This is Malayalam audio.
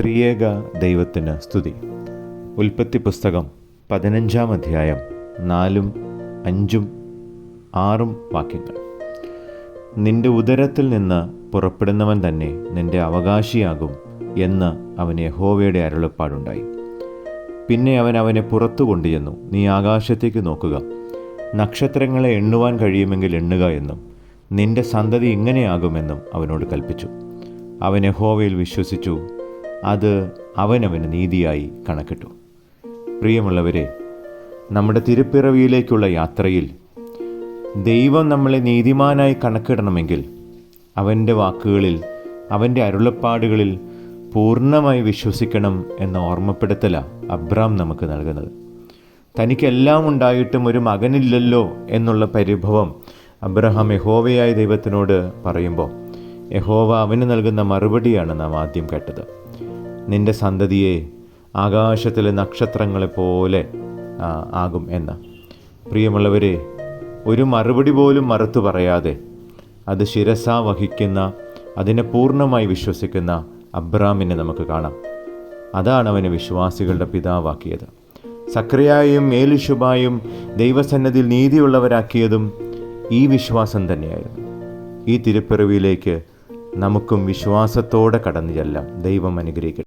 ത്രിയേക ദൈവത്തിന് സ്തുതി. ഉൽപ്പത്തി പുസ്തകം പതിനഞ്ചാം അധ്യായം നാലും അഞ്ചും ആറും വാക്യങ്ങൾ. നിന്റെ ഉദരത്തിൽ നിന്ന് പുറപ്പെടുന്നവൻ തന്നെ നിന്റെ അവകാശിയാകും എന്ന് അവന് യഹോവയുടെ അരുളപ്പാടുണ്ടായി. പിന്നെ അവൻ അവനെ പുറത്തു കൊണ്ടുചെന്നു. നീ ആകാശത്തേക്ക് നോക്കുക. നക്ഷത്രങ്ങളെ എണ്ണുവാൻ കഴിയുമെങ്കിൽ എണ്ണുക എന്നും നിന്റെ സന്തതി ഇങ്ങനെയാകുമെന്നും അവനോട് കൽപ്പിച്ചു അവൻ യഹോവയിൽ വിശ്വസിച്ചു അത് അവനവന് നീതിയായി കണക്കിട്ടു. പ്രിയമുള്ളവരെ നമ്മുടെ തിരുപ്പിറവിയിലേക്കുള്ള യാത്രയിൽ ദൈവം നമ്മളെ നീതിമാനായി കണക്കിടണമെങ്കിൽ അവന്റെ വാക്കുകളിൽ അവന്റെ അരുളപ്പാടുകളിൽ പൂർണമായി വിശ്വസിക്കണം എന്ന ഓർമ്മപ്പെടുത്തല അബ്രാം നമുക്ക് നൽകുന്നത്. തനിക്കെല്ലാം ഉണ്ടായിട്ടും ഒരു മകനില്ലല്ലോ എന്നുള്ള പരിഭവം അബ്രഹാം യഹോവയായ ദൈവത്തിനോട് പറയുമ്പോൾ യഹോവ അവന് നൽകുന്ന മറുപടിയാണ് നാം ആദ്യം കേട്ടത്. നിന്റെ സന്തതിയെ ആകാശത്തിലെ നക്ഷത്രങ്ങളെപ്പോലെ ആകും എന്ന്. പ്രിയമുള്ളവരെ ഒരു മറുപടി പോലും മറുത്തു പറയാതെ അത് ശിരസ വഹിക്കുന്ന അതിനെ പൂർണമായി വിശ്വസിക്കുന്ന അബ്രാമിനെ നമുക്ക് കാണാം. അതാണ് അവനെ വിശ്വാസികളുടെ പിതാവാക്കിയത്. സക്രിയായും മേലുഷുബായും ദൈവസന്നതിൽ നീതിയുള്ളവരാക്കിയതും ഈ വിശ്വാസം തന്നെയായിരുന്നു. ഈ തിരുപ്പിറവിയിലേക്ക് നമുക്കും വിശ്വാസത്തോടെ കടന്നു ചെല്ലാം. ദൈവം അനുഗ്രഹിക്കട്ടെ.